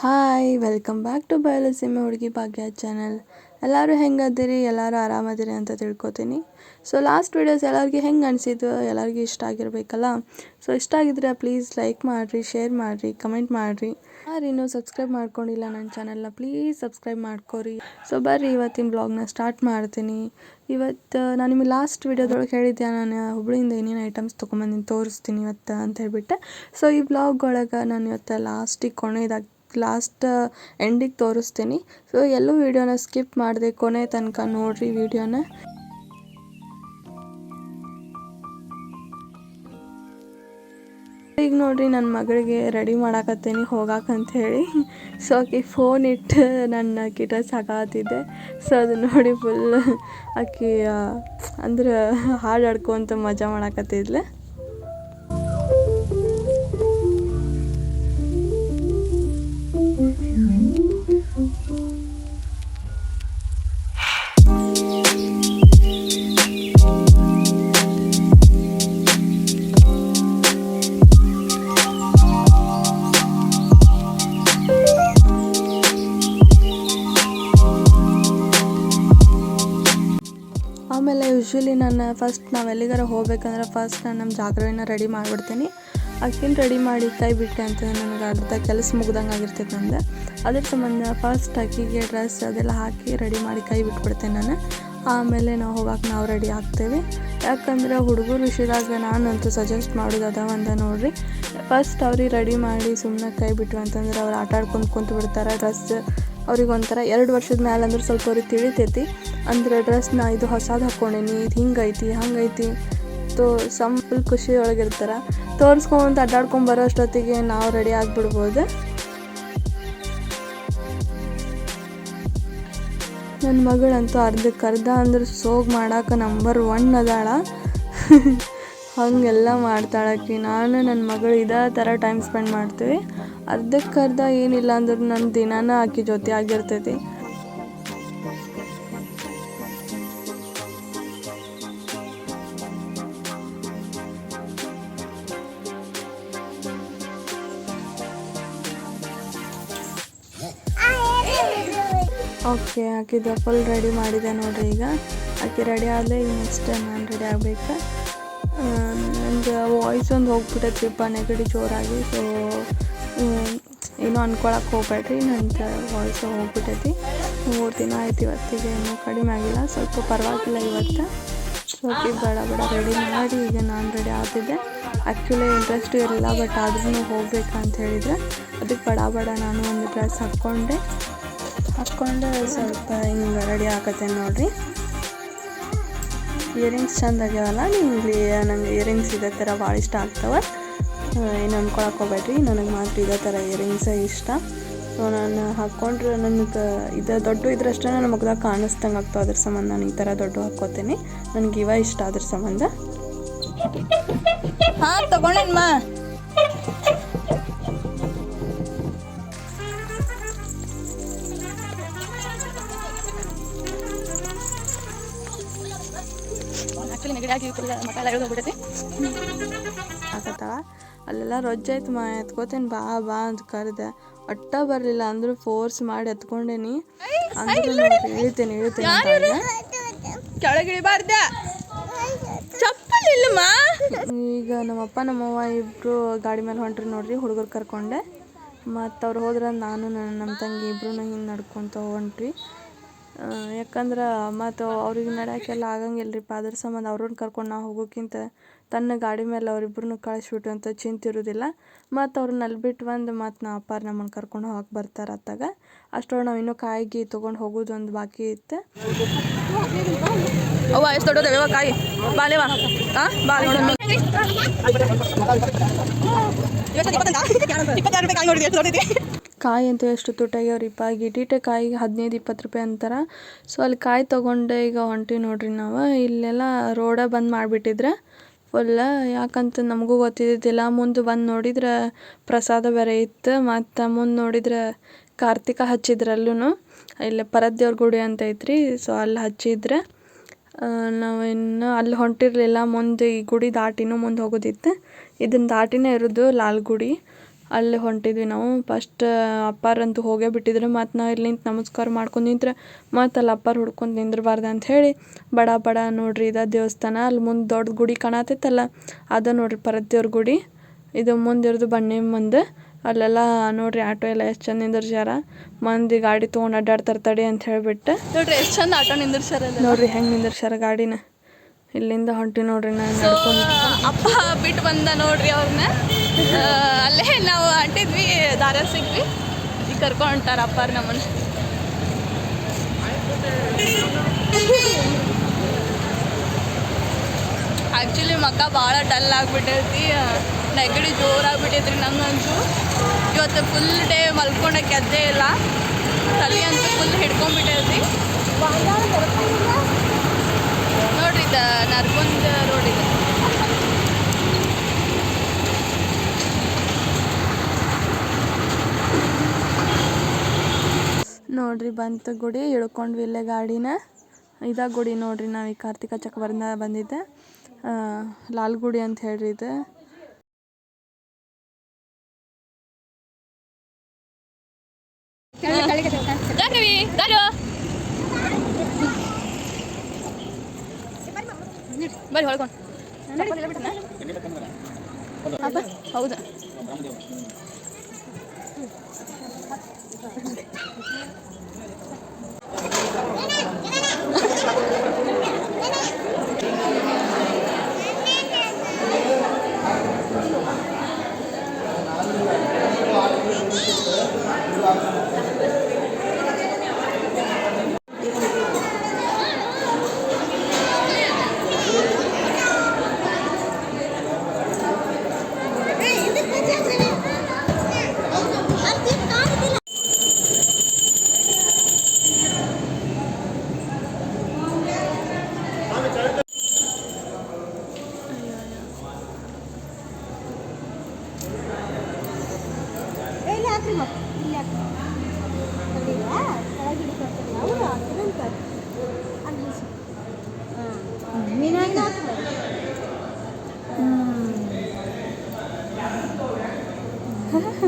Hi, welcome back to Bayalaseeme Hudugi Bhagya channel. ಎಲ್ಲರೂ ಹೆಂಗದಿರಿ ಎಲ್ಲರೂ ಆರಾಮದಿರಿ ಅಂತ ತಿಳ್ಕೊತೀನಿ. ಸೊ ಲಾಸ್ಟ್ ವೀಡಿಯೋಸ್ ಎಲ್ಲರಿಗೆ ಹೆಂಗೆ ಅನಿಸಿದ್ದು ಎಲ್ಲರಿಗೂ ಇಷ್ಟ ಆಗಿರಬೇಕಲ್ಲ? ಸೊ ಇಷ್ಟ ಆಗಿದ್ರೆ ಪ್ಲೀಸ್ ಲೈಕ್ ಮಾಡಿರಿ ಶೇರ್ ಮಾಡಿರಿ ಕಮೆಂಟ್ ಮಾಡಿರಿ. ಯಾರು ಇನ್ನೂ ಸಬ್ಸ್ಕ್ರೈಬ್ ಮಾಡ್ಕೊಂಡಿಲ್ಲ ನನ್ನ ಚಾನಲ್ನ ಪ್ಲೀಸ್ ಸಬ್ಸ್ಕ್ರೈಬ್ ಮಾಡ್ಕೊರಿ. ಸೊ ಬರ್ರಿ, ಇವತ್ತಿನ ಬ್ಲಾಗ್ನ ಸ್ಟಾರ್ಟ್ ಮಾಡ್ತೀನಿ. ಇವತ್ತು ನಾನು ನಿಮಗೆ ಲಾಸ್ಟ್ ವೀಡಿಯೋದೊಳಗೆ ಹೇಳಿದ್ದೆ ನಾನು ಹುಬ್ಳಿಯಿಂದ ಏನೇನು ಐಟಮ್ಸ್ ತೊಗೊಂಬಂದಿನಿ ತೋರಿಸ್ತೀನಿ ಇವತ್ತು ಅಂತ ಹೇಳಿಬಿಟ್ಟೆ. ಸೊ ಈ ಬ್ಲಾಗ್ ಒಳಗೆ ನಾನು ಇವತ್ತು ಲಾಸ್ಟಿಗೆ ಕೊನೆಯದಾಗಿ ಲಾಸ್ಟ್ ಎಂಡಿಗೆ ತೋರಿಸ್ತೀನಿ. ಸೊ ಎಲ್ಲೂ ವೀಡಿಯೋನ ಸ್ಕಿಪ್ ಮಾಡಿದೆ ಕೊನೆ ತನಕ ನೋಡಿರಿ ವೀಡಿಯೋನ. ಈಗ ನೋಡ್ರಿ ನನ್ನ ಮಗಳಿಗೆ ರೆಡಿ ಮಾಡಾಕತ್ತೀನಿ ಹೋಗಾಕಂತ ಹೇಳಿ ಸೊ ಆಕೆ ಫೋನ್ ಇಟ್ಟು ನನ್ನ ಕಿಟ ಸಾಕಾತಿದ್ದೆ. ಸೊ ಅದು ನೋಡಿ ಫುಲ್ ಆಕಿ ಅಂದ್ರೆ ಹಾಡು ಹಾಡ್ಕೊಂತ ಮಜಾ ಮಾಡಾಕತ್ತಿದ್ಲೆ. ಫಸ್ಟ್ ನಾವು ಎಲ್ಲಿಗಾರ ಹೋಗ್ಬೇಕಂದ್ರೆ ಫಸ್ಟ್ ನಾನು ನಮ್ಮ ಜಾಗ್ರವಿನ ರೆಡಿ ಮಾಡಿಬಿಡ್ತೀನಿ. ಅಕ್ಕಿನ ರೆಡಿ ಮಾಡಿ ಕೈ ಬಿಟ್ಟೆ ಅಂತ ನನಗೆ ಅರ್ಧ ಕೆಲಸ ಮುಗ್ದಂಗೆ ಆಗಿರ್ತೈತೆ ನಂದು. ಅದ್ರ ಸಂಬಂಧ ಫಸ್ಟ್ ಅಕ್ಕಿಗೆ ಡ್ರೆಸ್ ಅದೆಲ್ಲ ಹಾಕಿ ರೆಡಿ ಮಾಡಿ ಕೈ ಬಿಟ್ಬಿಡ್ತೇನೆ ನಾನು. ಆಮೇಲೆ ನಾವು ಹೋಗಕ್ಕೆ ನಾವು ರೆಡಿ ಆಗ್ತೇವೆ. ಯಾಕಂದ್ರೆ ಹುಡುಗರು ವಿಷಯದಾಗ ನಾನಂತೂ ಸಜೆಸ್ಟ್ ಮಾಡೋದು ಅದಾವ ಅಂತ ನೋಡ್ರಿ. ಫಸ್ಟ್ ಅವ್ರಿಗೆ ರೆಡಿ ಮಾಡಿ ಸುಮ್ಮನೆ ಕೈ ಬಿಟ್ಟು ಅಂತಂದ್ರೆ ಅವ್ರು ಆಟಾಡ್ಕೊಂಡು ಕುಂತು ಬಿಡ್ತಾರೆ ಡ್ರೆಸ್ ಅವ್ರಿಗೆ ಒಂಥರ ಎರಡು ವರ್ಷದ ಮೇಲೆ ಅಂದ್ರೆ ಸ್ವಲ್ಪ ಅವ್ರಿಗೆ ತಿಳಿತೈತಿ. ಅಂದ್ರೆ ಡ್ರೆಸ್ ನಾ ಇದು ಹೊಸದು ಹಾಕ್ಕೊಂಡೀನಿ ಇದು ಹಿಂಗೈತಿ, ಹಂಗೈತಿ. ತೋ, ಸಮ್ ಫುಲ್ ಖುಷಿ ಒಳಗಿರ್ತಾರೆ ತೋರಿಸ್ಕೊಂತ ಅಡ್ಡಾಡ್ಕೊಂಡು ಬರೋ ಅಷ್ಟೊತ್ತಿಗೆ ನಾವು ರೆಡಿ ಆಗಿಬಿಡ್ಬೋದು. ನನ್ನ ಮಗಳಂತೂ ಅರ್ಧಕ್ಕೆ ಅರ್ಧ ಅಂದ್ರೆ ಸೋಗ್ ಮಾಡೋಕೆ ನಂಬರ್ ಒನ್ ಅದಾಳ. ಹಂಗೆಲ್ಲ ಮಾಡ್ತಾಳಕಿ. ನಾನು ನನ್ನ ಮಗಳು ಇದೇ ಥರ ಟೈಮ್ ಸ್ಪೆಂಡ್ ಮಾಡ್ತೀವಿ. ಅರ್ಧಕ್ಕೆ ಅರ್ಧ ಏನಿಲ್ಲ ಅಂದ್ರೆ ನನ್ನ ದಿನಾನ ಆಕಿ ಜೊತೆ ಆಗಿರ್ತೈತಿ. ಓಕೆ ಆಕಿದು ಫುಲ್ ರೆಡಿ ಮಾಡಿದೆ ನೋಡ್ರಿ ಈಗ. ಆಕೆ ರೆಡಿ ಆದರೆ ಈಗ ನೆಕ್ಸ್ಟ್ ನಾನು ರೆಡಿ ಆಗಬೇಕು. ನಂದು ವಾಯ್ಸ್ ಒಂದು ಹೋಗ್ಬಿಟ್ಟೈತ್ರಿಪ್ಪ ನೆಗಡಿ ಜೋರಾಗಿ ಸೊ ಏನೂ ಅನ್ಕೊಳಕ್ಕೆ ಹೋಗ್ಬೇಡ್ರಿ ನನ್ನ ವಾಯ್ಸ್ ಹೋಗ್ಬಿಟ್ಟೈತಿ ಮೂರು ದಿನ ಆಯ್ತು ಇವತ್ತಿಗೆ ಏನೂ ಕಡಿಮೆ ಆಗಿಲ್ಲ, ಸ್ವಲ್ಪ ಪರವಾಗಿಲ್ಲ ಇವತ್ತು. ಸ್ವಲ್ಪ ಬೇಡ ಬೇಡ ರೆಡಿ ಮಾಡಿ, ಈಗ ನಾನು ರೆಡಿ ಆಗ್ತಿದ್ದೆ. ಆ್ಯಕ್ಚುಲಿ ಇಂಟ್ರೆಸ್ಟ್ ಇರಲಿಲ್ಲ ಬಟ್ ಆದ್ರೂ ಹೋಗ್ಬೇಕಂತ ಹೇಳಿದ್ರೆ, ಅದಕ್ಕೆ ಬಡ ಬಡ, ನಾನು ಒಂದು ಡ್ರೆಸ್ ಹಾಕ್ಕೊಂಡೆ. ಹಾಕ್ಕೊಂಡು, ಸ್ವಲ್ಪ ಹಿಂಗೆ ರೆಡಿ ಆಗತ್ತೆ ನೋಡಿರಿ. ಇಯರಿಂಗ್ಸ್ ಚಂದ ಆಗ್ಯಾವಲ್ಲ ನಿಮ್ಗೆ ನಂಗೆ ಇಯರಿಂಗ್ಸ್ ಇದೇ ಥರ ಭಾಳ ಇಷ್ಟ ಆಗ್ತವೆ. ಏನು ಅಂದ್ಕೊಳಕ್ಕೆ ಹೋಗ್ಬೇಡ್ರಿ. ನನಗೆ ಮಾತ್ರ ಇದೇ ಥರ ಇಯರಿಂಗ್ಸೇ ಇಷ್ಟ. ಸೊ ನಾನು ಹಾಕ್ಕೊಂಡ್ರೆ ನನಗೆ ಇದು ದೊಡ್ಡ ಇದ್ರಷ್ಟೇ ನನ್ನ ಮುಖದಾಗ ಕಾಣಿಸ್ದಂಗೆ ಆಗ್ತಾವೆ ಅದ್ರ ಸಂಬಂಧ ನಾನು ಈ ಥರ ದೊಡ್ಡ ಹಾಕ್ಕೋತೀನಿ. ನನಗೆ ಇವ ಇಷ್ಟ ಅದ್ರ ಸಂಬಂಧ. ಹಾಂ ತಗೊಂಡೇನಮ್ಮ ನೆಗಡಿ ಎಳ್ದು ಅಲ್ಲೆಲ್ಲ ರೊಜ್ಜಾಯ್ತು ಮಾ ಎತ್ಕೋತೇನೆ ಬಾ ಬಾ ಅಂತ ಕರೆದೆ. ಒಟ್ಟ ಬರಲಿಲ್ಲ ಅಂದರೂ ಫೋರ್ಸ್ ಮಾಡಿ ಎತ್ಕೊಂಡೇನಿ. ಅಂದ್ರೂ ಇಳಿತೇನೆ ಇಳಿತೇನೆ ಅಂತ ಅಂದೆ. ಕೆಳಗಿಳಿಬಾರ್ದ ಚಪ್ಪಲ್ ಇಲ್ಲಮ್ಮ ಈಗ ನಮ್ಮಪ್ಪ ನಮ್ಮವ್ವ ಇಬ್ರು ಗಾಡಿ ಮೇಲೆ ಹೊಂಟ್ರಿ ನೋಡ್ರಿ ಹುಡುಗರು ಕರ್ಕೊಂಡೆ. ಮತ್ತು ಅವ್ರು ಹೋದ್ರೆ ನಾನು ನನ್ನ ನಮ್ಮ ತಂಗಿ ಇಬ್ಬರೂ ಹಿಂಗೆ ನಡ್ಕೊತ ಹೊಂಟ್ರಿ ಯಾಕಂದ್ರೆ ಮತ್ತು ಅವ್ರಿಗೆ ನಡ್ಯಾಕೆಲ್ಲ ಆಗಂಗಿಲ್ಲ ಅದ್ರ ಸಂಬಂಧ ಅವ್ರನ್ನ ಕರ್ಕೊಂಡು ನಾವು ಹೋಗೋಕ್ಕಿಂತ ತನ್ನ ಗಾಡಿ ಮೇಲೆ ಅವರಿಬ್ರನ್ನೂ ಕಳಿಸ್ಬಿಟ್ಟು ಅಂತ ಚಿಂತಿರೋದಿಲ್ಲ ಮತ್ತು ಅವ್ರನ್ನ ಅಲ್ಲಿ ಬಿಟ್ಟು ಬಂದು ಮತ್ತು ನಾ ಅಪ್ಪಾರ ನಮ್ಮನ್ನು ಕರ್ಕೊಂಡು ಹೋಗಕ್ಕೆ ಬರ್ತಾರೆ ಅತ್ತಾಗ. ಅಷ್ಟೊಳಗೆ ನಾವು ಇನ್ನೂ ಕಾಯಿಗೆ ತೊಗೊಂಡು ಹೋಗೋದು ಒಂದು ಬಾಕಿ ಇತ್ತು. ಅವ್ವ, ಎಷ್ಟು ಕಾಯಿ. ಬಾಲೇವ ಹಾಂ ಕಾಯಿ ಅಂತೂ ಎಷ್ಟು ತುಟ್ಟಾಗಿ ಅವ್ರು ಅಂತೂ ಕಾಯಿ ಕಾಯಿಗೆ ಹದಿನೈದು, ಇಪ್ಪತ್ತು ರೂಪಾಯಿ ಅಂತಾರೆ. ಸೊ ಅಲ್ಲಿ ಕಾಯಿ ತೊಗೊಂಡೆ ಈಗ ಹೊಂಟಿ ನೋಡ್ರಿ ನಾವು. ಇಲ್ಲೆಲ್ಲ ರೋಡ ಬಂದ್ ಮಾಡಿಬಿಟ್ಟಿದ್ರೆ. ಫುಲ್ಲ ಯಾಕಂತ ನಮಗೂ ಗೊತ್ತಿದ್ದಿದ್ದಿಲ್ಲ. ಮುಂದೆ ಬಂದು ನೋಡಿದ್ರೆ ಪ್ರಸಾದ ಬೇರೆ ಇತ್ತು. ಮತ್ತು ಮುಂದೆ ನೋಡಿದ್ರೆ ಕಾರ್ತಿಕ ಹಚ್ಚಿದ್ರಲ್ಲೂ ಇಲ್ಲೇ ಪರದೇವ್ರ ಗುಡಿ ಅಂತ ಐತ್ರಿ. ಸೊ ಅಲ್ಲಿ ಹಚ್ಚಿದ್ರೆ. ನಾವು ಇನ್ನು ಅಲ್ಲಿ ಹೊಂಟಿರಲಿಲ್ಲ. ಮುಂದೆ ಈ ಗುಡಿ ದಾಟಿನೂ ಮುಂದೆ ಹೋಗೋದಿತ್ತು. ಇದನ್ನು ದಾಟಿನೇ ಇರೋದು ಲಾಲ್ ಗುಡಿ. ಅಲ್ಲಿ ಹೊಂಟಿದ್ವಿ ನಾವು. ಫಸ್ಟ್ ಅಪ್ಪಾರಂತೂ ಹೋಗೇ ಬಿಟ್ಟಿದ್ರು. ಮತ್ತು ನಾವು ಇಲ್ಲಿ ನಿಂತು ನಮಸ್ಕಾರ ಮಾಡ್ಕೊಂಡು ನಿಂತ್ರೆ ಮತ್ತು ಅಲ್ಲಿ ಅಪ್ಪಾರ ಹುಡ್ಕೊಂಡು ನಿಂದ್ರಬಾರ್ದು ಅಂತ ಹೇಳಿ ಬಡ ಬಡ ನೋಡ್ರಿ ಇದು ದೇವಸ್ಥಾನ. ಅಲ್ಲಿ ಮುಂದೆ ದೊಡ್ಡ ಗುಡಿ ಕಾಣತೈತಲ್ಲ ಅದ ನೋಡ್ರಿ ಪರದ್ದೇವ್ರ ಗುಡಿ. ಇದು ಮುಂದಿರೋದು ಬನ್ನಿ ಮುಂದೆ. ಅಲ್ಲೆಲ್ಲ ನೋಡ್ರಿ ಆಟೋ ಎಲ್ಲ ಎಷ್ಟು ಚಂದ ನಿಂದಿರ್ಸ್ಯಾರ. ಮಂದಿ ಗಾಡಿ ತೊಗೊಂಡು ಅಡ್ಡಾಡ್ತಾರೆ ತಡಿ ಅಂತ ಹೇಳಿಬಿಟ್ಟು. ನೋಡ್ರಿ ಎಷ್ಟು ಚಂದ ಆಟೋ ನಿಂದಿರ್ಸ್ಯಾರ ನೋಡಿರಿ ಹೆಂಗೆ ನಿಂದಿರ್ಸ್ಯಾರ ಗಾಡಿನ. ಇಲ್ಲಿಂದ ಹೊಂಟಿ ನೋಡ್ರಿ ನಾನು ಅಪ್ಪ ಬಿಟ್ಟು ಬಂದ ನೋಡ್ರಿ ಅವ್ರನ್ನ ಅಲ್ಲೇ ನಾವು ಅಂಟಿದ್ವಿ ದಾರ ಸಿಗ್ವಿ ಈಗ ಕರ್ಕೊಂಡ್ತಾರ ಅಪ್ಪ ಅಪ್ಪಾರ ನಮ್ಮನ್ನ. ಆ್ಯಕ್ಚುಲಿ ಮಕ್ಕ ಭಾಳ ಡಲ್ ಆಗಿಬಿಟ್ಟೈತಿ. ನೆಗಡಿ ಜೋರಾಗ್ಬಿಟ್ಟೈತ್ರಿ ನಂಗಂತೂ. ಇವತ್ತು ಫುಲ್ ಡೇ ಮಲ್ಕೊಂಡಕ್ಕೆ ಗೆದ್ದೇ ಇಲ್ಲ. ತಲೆ ಅಂತೂ ಫುಲ್ ಹಿಡ್ಕೊಂಡ್ಬಿಟ್ಟೈತಿ. ನೋಡ್ರಿ ನರ್ಗುಂದ ರೋಡ್ ಇದೆ ನೋಡ್ರಿ, ಬಂತು ಗುಡಿ ಇಳ್ಕೊಂಡ್ವಿ ಇಲ್ಲೇ ಗಾಡಿನ. ಇದ ಗುಡಿ ನೋಡ್ರಿ, ನಾವು ಈ ಕಾರ್ತಿಕ ಚಕ್ರವರ್ಣ ಬಂದಿದ್ದೆ. ಲಾಲ್ ಗುಡಿ ಅಂತ ಹೇಳ್ರಿ ಇದು. ಹೌದಾ ಇಲ್ಲಿ ಹಾಕ್ರಿ ಮತ್ತೆ ಇಲ್ಲಿ ಹಾಕ್ರಿ ಅಲ್ಲಿಲ್ಲ ಕೆಳಗೆ ಹಿಡಿತಾರೆ ಅವರು ಹಾಕ್ರಂತ ಅಲ್ಲಿ ಮೀನಾಗಿ ಹಾಕ್ತಾರೆ ಹ್ಞೂ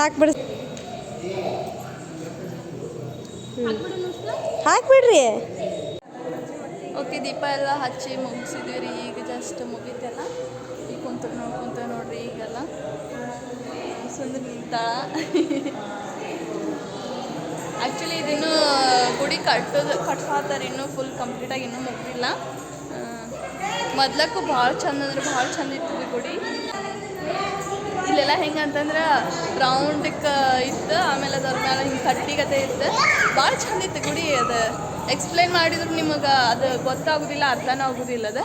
ಹ್ಞೂ ಸಾಕು ಬಿಡಿ. ಹಾಕ್ಬಿಡ್ರಿ. ಓಕೆ, ದೀಪ ಎಲ್ಲ ಹಚ್ಚಿ ಮುಗಿಸಿದ್ವಿ ರೀ, ಈಗ ಜಸ್ಟ್ ಮುಗೀತೆಲ್ಲ ಈಗ ಕುಂತ ನೋಡ್ಕೊಂತ ನೋಡ್ರಿ ಈಗೆಲ್ಲ. ಸುಂದರ ನಿಂತ. ಆ್ಯಕ್ಚುಲಿ ಇದಿನ್ನೂ ಗುಡಿ ಕಟ್ಟೋದು ಕಟ್ಸಾತಾರೆ ಇನ್ನೂ ಫುಲ್ ಕಂಪ್ಲೀಟಾಗಿ ಇನ್ನೂ ಮುಗಿದಿಲ್ಲ. ಮೊದ್ಲಕ್ಕೂ ಭಾಳ ಚಂದ ಅಂದ್ರೆ ಭಾಳ ಚಂದ ಇತ್ತು ಗುಡಿ. ಇಲ್ಲೆಲ್ಲ ಹೆಂಗೆ ಅಂತಂದ್ರೆ ರೌಂಡಕ್ಕೆ ಇತ್ತು, ಆಮೇಲೆ ಅದ್ರ ಮೇಲೆ ಹಿಂಗೆ ಕಟ್ಟಿಗತೆ ಇತ್ತು. ಭಾಳ ಚಂದ ಇತ್ತು ಗುಡಿ ಅದು. ಎಕ್ಸ್ಪ್ಲೈನ್ ಮಾಡಿದ್ರು ನಿಮಗೆ ಅದು ಗೊತ್ತಾಗೋದಿಲ್ಲ, ಅರ್ಥನೂ ಆಗೋದಿಲ್ಲ ಅದು.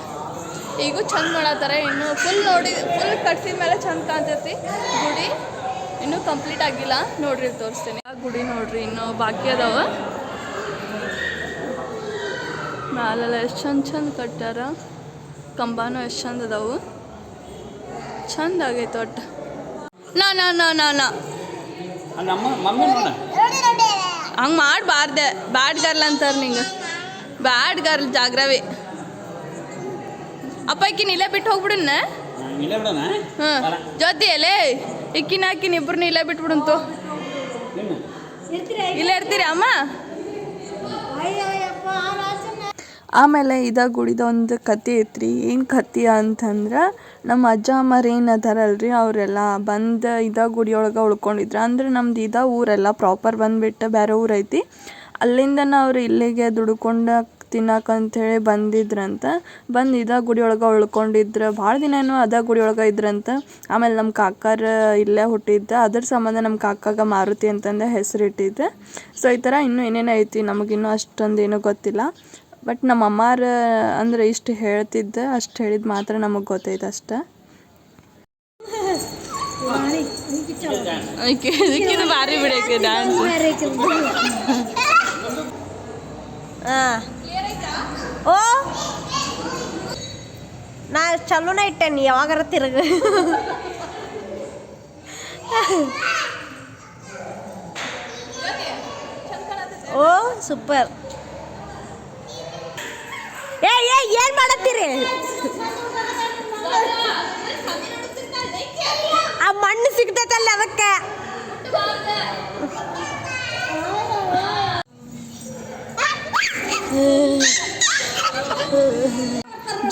ಈಗೂ ಚಂದ ಮಾಡತ್ತಾರ. ಇನ್ನು ಫುಲ್ ನೋಡಿ ಫುಲ್ ಕಟ್ಸಿದ ಮೇಲೆ ಚಂದ ಕಾಣ್ತೈತಿ ಗುಡಿ. ಇನ್ನೂ ಕಂಪ್ಲೀಟ್ ಆಗಿಲ್ಲ. ನೋಡ್ರಿ, ತೋರಿಸ್ತೀನಿ. ಆ ಗುಡಿ ನೋಡ್ರಿ, ಇನ್ನೂ ಬಾಕಿ ಅದಾವ. ಮ್ಯಾಲೆಲ್ಲ ಎಷ್ಟು ಚಂದ ಚಂದ ಕಟ್ಟಾರ ಕಂಬನೂ ಎಷ್ಟು ಚಂದ ಅದಾವು. ಚಂದ ಆಗೈತೆ ಒಟ್ಟು. ನಾ ನಾ ನಾ ನಾ ನಾ. ಹಂಗೆ ಮಾಡಬಾರ್ದೆ. ಬ್ಯಾಡ್ ಗರ್ಲ್ ಅಂತಾರೆ ನಿಂಗೆ. ಬ್ಯಾಡ್ ಗರ್ಲ್ ಜಾಗ್ರವಿ. ಅಪ್ಪ ಇಕ್ಕಿನ ಇಲ್ಲೇ ಬಿಟ್ಟು ಹೋಗ್ಬಿಡನ್ನ ಹಾಂ ಜೊತೆ ಎಲೆ. ಇಕ್ಕಿನ ಹಾಕಿನ ಇಬ್ರನ್ನ ಇಲ್ಲೇ ಬಿಟ್ಬಿಡಂತು ಇಲ್ಲೇ ಇರ್ತೀರಿ ಅಮ್ಮ? ಆಮೇಲೆ ಇದ ಗುಡಿದ ಒಂದು ಕತೆ ಐತ್ರಿ. ಏನು ಕತೆ ಅಂತಂದ್ರೆ ನಮ್ಮ ಅಜ್ಜ ಅಮ್ಮರು ಏನು ಅದಾರಲ್ರಿ, ಅವರೆಲ್ಲ ಬಂದು ಇದ ಗುಡಿಯೊಳಗೆ ಉಳ್ಕೊಂಡಿದ್ರು. ಅಂದ್ರೆ ನಮ್ದು ಇದ ಊರೆಲ್ಲ ಪ್ರಾಪರ್ ಬಂದ್ಬಿಟ್ಟು ಬೇರೆ ಊರೈತಿ ಐತಿ. ಅಲ್ಲಿಂದ ಅವ್ರು ಇಲ್ಲಿಗೆ ದುಡ್ಕೊಂಡು ಹೇಳಿ ಬಂದಿದ್ರಂತ. ಬಂದು ಇದ ಗುಡಿ ಒಳಗೆ ಉಳ್ಕೊಂಡಿದ್ರು. ಭಾಳ ಏನು ಅದ ಗುಡಿ ಒಳಗೆ ಇದ್ರಂತ. ಆಮೇಲೆ ನಮ್ಮ ಕಾಕಾರ ಇಲ್ಲೇ ಹುಟ್ಟಿದ್ದ. ಅದ್ರ ಸಂಬಂಧ ನಮ್ಮ ಕಾಕಾಗ ಮಾರುತಿ ಅಂತಂದು ಹೆಸರು ಇಟ್ಟಿದ್ದೆ. ಸೊ ಈ ಥರ ಇನ್ನೂ ಏನೇನು ಐತಿ ನಮಗಿನ್ನೂ ಅಷ್ಟೊಂದು ಏನೂ ಗೊತ್ತಿಲ್ಲ. ಬಟ್ ನಮ್ಮ ಅಮ್ಮಾರ ಅಂದ್ರೆ ಇಷ್ಟು ಹೇಳ್ತಿದ್ದೆ, ಅಷ್ಟು ಹೇಳಿದ ಮಾತ್ರ ನಮಗೆ ಗೊತ್ತೈತೆ ಅಷ್ಟ. ಭಾರಿ ಬಿಡಕ್ಕೆ ಡ್ಯಾನ್ಸ್ ಓ! ನಾ ಚಲೋನ ಇಟ್ಟೇನಿ ಯಾವಾಗಾರ ತಿರುಗ. ಓ, ಸೂಪರ್. ಏ ಏ ಏನು ಮಾಡತ್ತೀರಿ ಆ ಮಣ್ಣು ಸಿಗ್ತೈತಲ್ಲ ಅದಕ್ಕೆ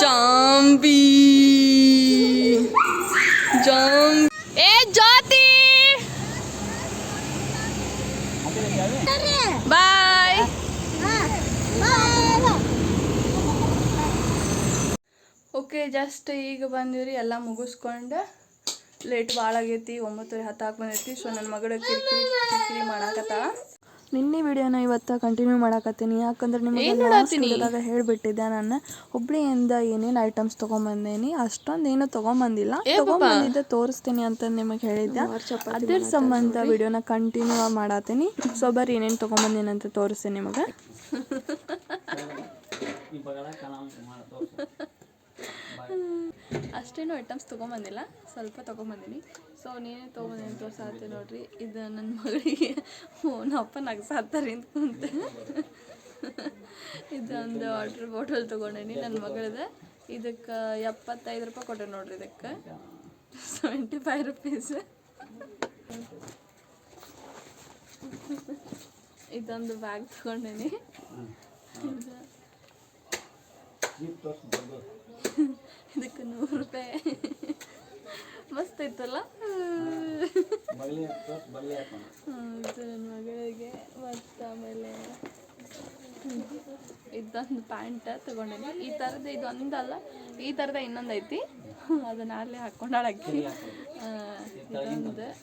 ಜಾಂಬಿ ಜಾಂಬಿ ಜಸ್ಟ್ ಈಗ ಬಂದಿವ್ರಿ ಎಲ್ಲ ಮುಗಿಸ್ಕೊಂಡು ಲೇಟ್ ಭಾಳ ಆಗೈತಿ ಒಂಬತ್ತುವರೆ ಹತ್ತು ಹಾಕಿ ಬಂದೈತಿ. ಸೊ ನನ್ನ ಮಗಳ ಕಿರಿಕಿರಿ ಕಿರಿಕಿರಿ ಮಾಡಾಕತ್ತಾಳ ನಿನ್ನೆ ವಿಡಿಯೋನ ಇವತ್ತು ಕಂಟಿನ್ಯೂ ಮಾಡಾಕತ್ತೀನಿ. ಯಾಕಂದ್ರೆ ನಿಮಗೆ ಹೇಳಿಬಿಟ್ಟಿದ್ದೆ ನಾನು. ಹುಬ್ಳಿಯಿಂದ ಏನೇನು ಐಟಮ್ಸ್ ತೊಗೊಂಬಂದೇನಿ ಅಷ್ಟೊಂದು ಏನು ತೊಗೊಂಬಂದಿಲ್ಲ ತೊಗೊಂಬಂದಿದ್ದೆ ತೋರಿಸ್ತೀನಿ ಅಂತ ನಿಮಗೆ ಹೇಳಿದ್ದೆ. ಅದ್ರ ಸಂಬಂಧ ವಿಡಿಯೋನ ಕಂಟಿನ್ಯೂ ಮಾಡತ್ತೀನಿ ಸೊ ಬರ್ರಿ ಏನೇನು ತೊಗೊಂಬಂದೇನಿ ಅಂತ ತೋರಿಸ್ತೀನಿ ನಿಮಗೆ. ಅಷ್ಟೇನು ಐಟಮ್ಸ್ ತೊಗೊಂಬಂದಿಲ್ಲ, ಸ್ವಲ್ಪ ತೊಗೊಂಬಂದಿನಿ. ಸೊ ನೀನೇ ತೊಗೊಂಬಂದಿನಿ ತೋರ್ಸಾತ್ತಿ ನೋಡ್ರಿ, ಇದು ನನ್ನ ಮಗಳಿಗೆ ನಮ್ಮ ಅಪ್ಪ ನಗ್ಸಾತ್ತಾರೆ ಅಂತ ಇದೊಂದು ವಾಟರ್ ಬಾಟಲ್ ತೊಗೊಂಡೇನಿ ನನ್ನ ಮಗಳದ. ಇದಕ್ಕೆ ಎಪ್ಪತ್ತೈದು ರೂಪಾಯಿ ಕೊಟ್ಟೆ ನೋಡ್ರಿ ಇದಕ್ಕೆ. ಸೆವೆಂಟಿ ಫೈವ್ ರುಪೀಸ್ ಇದೊಂದು ಬ್ಯಾಗ್ ತೊಗೊಂಡೇನಿ. ಇದು ಇದಕ್ಕೆ ನೂರು ರೂಪಾಯಿ. ಮಸ್ತ್ ಇತ್ತಲ್ಲ? ನನ್ನ ಮಗಳಿಗೆ ಮತ್ತು ಆಮೇಲೆ. ಇದೊಂದು ಪ್ಯಾಂಟ್ ತೊಗೊಂಡೇನಿ. ಈ ಥರದ ಇದೊಂದಲ್ಲ ಈ ಥರದ ಇನ್ನೊಂದು ಐತಿ. ಅದನ್ನ ಅಲ್ಲೇ ಹಾಕ್ಕೊಂಡಾಳಕ್ಕಿ ಇದೊಂದು.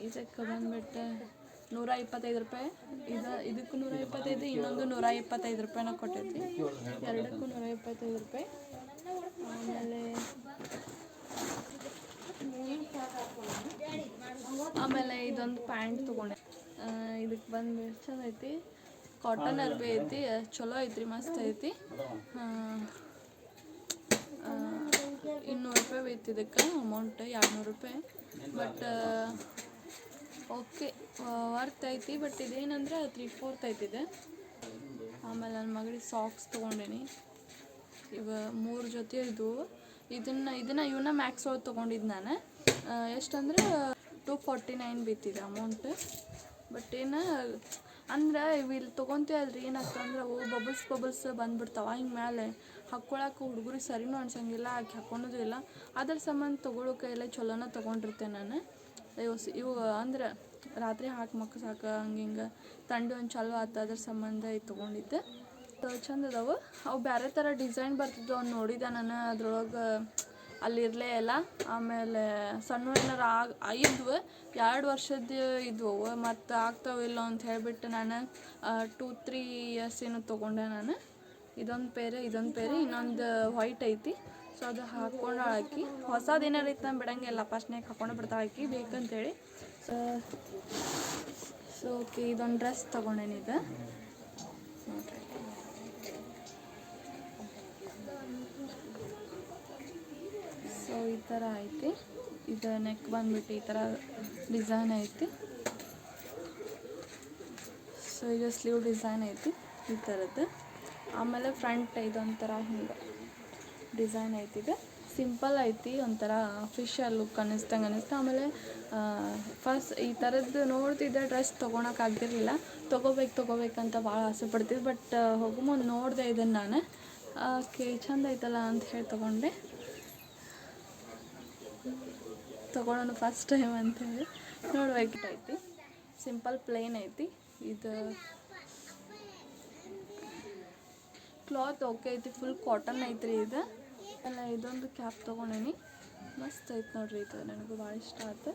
ಇದಕ್ಕೆ ಬಂದ್ಬಿಟ್ಟು ನೂರ ಇಪ್ಪತ್ತೈದು ರೂಪಾಯಿ. ಇದು ಇದಕ್ಕೂ ನೂರ ಇಪ್ಪತ್ತೈದು ಇನ್ನೊಂದು ನೂರ ಇಪ್ಪತ್ತೈದು ರೂಪಾಯಿನ ಕೊಟ್ಟೈತಿ ಎರಡಕ್ಕೂ ನೂರ ಇಪ್ಪತ್ತೈದು ರೂಪಾಯಿ. ಆಮೇಲೆ ಆಮೇಲೆ ಇದೊಂದು ಪ್ಯಾಂಟ್ ತೊಗೊಂಡೆ. ಇದಕ್ಕೆ ಬಂದು ಚಂದ ಐತಿ ಕಾಟನ್ ಅರ್ಬಿ ಐತಿ ಚಲೋ ಐತ್ರಿ, ಮಸ್ತ್ ಐತಿ. ಇನ್ನೂರು ರೂಪಾಯಿ ಬೇಕು ಇದಕ್ಕೆ ಅಮೌಂಟ್ ಎರಡುನೂರು ರೂಪಾಯಿ. ಬಟ್ ಓಕೆ ವರ್ತ್ ಐತಿ ಬಟ್ ಇದೇನಂದ್ರೆ ತ್ರೀ ಫೋರ್ತ್ ಐತಿದೆ. ಆಮೇಲೆ ನನ್ನ ಮಗಳಿಗೆ ಸಾಕ್ಸ್ ತೊಗೊಂಡೇನಿ. ಇವ ಮೂರು ಜೊತೆ ಇದು ಇದನ್ನ ಇದನ್ನ ಇವನ್ನ ಮ್ಯಾಕ್ಸ್ ಒಳಗೆ ತೊಗೊಂಡಿದ್ದು ನಾನು. ಎಷ್ಟಂದ್ರೆ ಟೂ ಫಾರ್ಟಿ ನೈನ್ ಬಿತ್ತಿದೆ ಅಮೌಂಟ್ ಬಟ್ ಏನು, ಅಂದ್ರೆ ಇಲ್ಲಿ ಏನಾಗ್ತದೆ ಅಂದ್ರೆ ಅವು ಬಬಲ್ಸ್ ಬಬಲ್ಸ್ ಬಂದ್ಬಿಡ್ತಾವ, ಹಿಂಗೆ ಮೇಲೆ ಹಾಕ್ಕೊಳಕ್ಕೆ ಹುಡುಗರಿಗೆ ಸರಿನೂ ಅನ್ಸಂಗಿಲ್ಲ, ಆಕೆ ಹಾಕ್ಕೊಳೋದು ಇಲ್ಲ. ಅದ್ರ ಸಂಬಂಧ ತೊಗೊಳಕ್ಕೆ ಎಲ್ಲ ಚಲೋನ ತೊಗೊಂಡಿರ್ತೇನೆ ನಾನು. ಇವು ಇವು, ಅಂದ್ರೆ ರಾತ್ರಿ ಹಾಕಿ ಮಕ್ಕ ಸಾಕ, ಹಂಗೆ ಹಿಂಗೆ ತಂಡಿ ಒಂದು ಚಲೋ ಆತ, ಅದ್ರ ಸಂಬಂಧ ಇದು ತೊಗೊಂಡಿದ್ದೆ. ಚಂದ ಅದಾವು. ಅವು ಬೇರೆ ಥರ ಡಿಸೈನ್ ಬರ್ತಿದ್ವು, ಅವ್ನು ನೋಡಿದೆ ನಾನು ಅದ್ರೊಳಗೆ ಅಲ್ಲಿ ಇರಲೇ ಇಲ್ಲ. ಆಮೇಲೆ ಸಣ್ಣ ಏನಾರ ಆಗ ಇದ್ವು ಎರಡು ವರ್ಷದ ಇದ್ವು ಮತ್ತು ಆಗ್ತಾವಿಲ್ಲ ಅಂತ ಹೇಳಿಬಿಟ್ಟು ನಾನು ಟೂ ತ್ರೀ ಇಯರ್ಸ್ ಏನು ತೊಗೊಂಡೆ ನಾನು. ಇದೊಂದು ಪೇರೆ ಇದೊಂದು ಪೇರೆ, ಇನ್ನೊಂದು ವೈಟ್ ಐತಿ. ಸೊ ಅದು ಹಾಕ್ಕೊಂಡು ಹಾಕಿ ಹೊಸದು ಏನಾರು ಇತ್ತು ನಾನು ಬಿಡಂಗಿಲ್ಲ ಫಸ್ಟ್ನಾಗ ಹಾಕೊಂಡು ಬಿಡ್ತಾ ಹಾಕಿ ಬೇಕಂತೇಳಿ. ಸೊ ಸೊ ಓಕೆ, ಇದೊಂದು ಡ್ರೆಸ್ ತೊಗೊಂಡೇನಿದೆ ಸೊ, ಈ ಥರ ಐತಿ. ಇದು ನೆಕ್ ಬಂದ್ಬಿಟ್ಟು ಈ ಥರ ಡಿಸೈನ್ ಐತಿ. ಸೊ, ಇದು ಸ್ಲೀವ್ ಡಿಸೈನ್ ಐತಿ ಈ ಥರದ್ದು ಆಮೇಲೆ ಫ್ರಂಟ್ ಇದೊಂಥರ ಹಿಂಗೆ. ಡಿಸೈನ್ ಇದು ಸಿಂಪಲ್ ಐತಿ, ಒಂಥರ ಅಫಿಷಿಯಲ್ ಲುಕ್ ಅನ್ನಿಸ್ದಂಗೆ ಅನ್ನಿಸ್ತು. ಆಮೇಲೆ ಫಸ್ಟ್ ಈ ಥರದ್ದು ನೋಡ್ತಿದ್ದೆ ಡ್ರೆಸ್ ತೊಗೊಳಕ್ಕೆ ಆಗ್ತಿರ್ಲಿಲ್ಲ ತೊಗೋಬೇಕು ತೊಗೋಬೇಕಂತ ಭಾಳ ಆಸೆ ಪಡ್ತಿದ್ದೆ. ಬಟ್ ಹೋಗೋ ಮುಂದೆ ನೋಡಿದೆ ಇದನ್ನು ನಾನು. ಓಕೆ, ಚಂದ ಐತಲ್ಲ ಅಂತ ಹೇಳಿ ತೊಗೊಂಡೆ. ತೊಗೊಳೋಣ ಫಸ್ಟ್ ಟೈಮ್ ಅಂತ ಹೇಳಿ. ಐತಿ. ಸಿಂಪಲ್ ಪ್ಲೇನ್ ಐತಿ. ಇದು ಕ್ಲಾತ್ ಓಕೆ ಐತಿ. ಫುಲ್ ಕಾಟನ್ ಐತ್ರಿ ಇದು. ಎಲ್ಲ ಇದೊಂದು ಕ್ಯಾಪ್ ತೊಗೊಂಡೇನಿ. ಮಸ್ತ್ ಐತೆ ನೋಡ್ರಿ ಇದು. ನನಗೂ ಭಾಳ ಇಷ್ಟ ಆಯ್ತು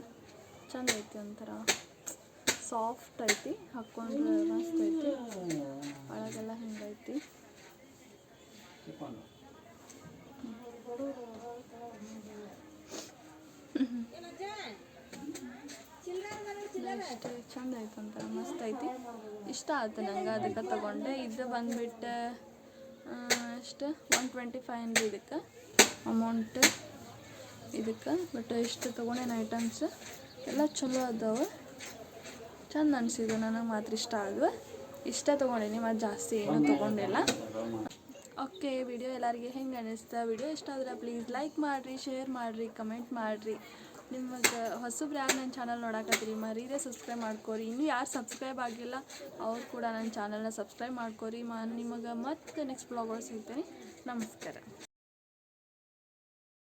ಚಂದ ಐತಿ ಒಂಥರ. ಸಾಫ್ಟ್ ಐತಿ. ಹಾಕ್ಕೊಂಡ್ರೆ ಮಸ್ತ್ ಐತಿ. ಒಳಗೆಲ್ಲ ಹಿಂಗೈತಿ ಇಷ್ಟು ಚಂದ ಐತೆ ಒಂಥರ. ಮಸ್ತ್ ಐತಿ. ಇಷ್ಟ ಆಯ್ತು ನಂಗೆ ಅದಕ್ಕೆ ತಗೊಂಡೆ. ಇದು ಬಂದ್ಬಿಟ್ಟು ಎಷ್ಟು ಒನ್ ಟ್ವೆಂಟಿ ಫೈವ್ ಹಂಡ್ರೆಡ್ ಇದಕ್ಕೆ ಅಮೌಂಟ್ ಇದಕ್ಕೆ ಬಟ್ ಇಷ್ಟು ತೊಗೊಂಡೇನು ಐಟಮ್ಸ್ ಎಲ್ಲ ಚಲೋ ಅದಾವೆ. ಚಂದ ಅನಿಸಿದ್ದು ನನಗೆ ಮಾತ್ರ ಇಷ್ಟ ಆದ್ವು. ಇಷ್ಟ ತೊಗೊಂಡೇನಿ ಮತ್ತು ಜಾಸ್ತಿ ಏನು ತೊಗೊಂಡಿಲ್ಲ. ಓಕೆ ವಿಡಿಯೋ ಎಲ್ಲರಿಗೆ ಹೆಂಗೆ ಅನಿಸ್ತಾ? ವಿಡಿಯೋ ಇಷ್ಟ ಆದ್ರೆ ಪ್ಲೀಸ್ ಲೈಕ್ ಮಾಡಿರಿ ಶೇರ್ ಮಾಡಿರಿ ಕಮೆಂಟ್ ಮಾಡಿರಿ. ನಿಮಗೆ ಹೊಸಬ್ರು ಯಾರು ನನ್ನ ಚಾನಲ್ ನೋಡಕತ್ತೀರಿ ಮರೀದೆ ಸಬ್ಸ್ಕ್ರೈಬ್ ಮಾಡ್ಕೋರಿ. ಇನ್ನೂ ಯಾರು ಸಬ್ಸ್ಕ್ರೈಬ್ ಆಗಿಲ್ಲ ಅವ್ರು ಕೂಡ ನನ್ನ ಚಾನಲ್ನ ಸಬ್ಸ್ಕ್ರೈಬ್ ಮಾಡ್ಕೋರಿ. ಮಾ ನಿಮಗೆ ಮತ್ತೆ ನೆಕ್ಸ್ಟ್ ಬ್ಲಾಗ್ ಸಿಗ್ತೀನಿ. ನಮಸ್ಕಾರ.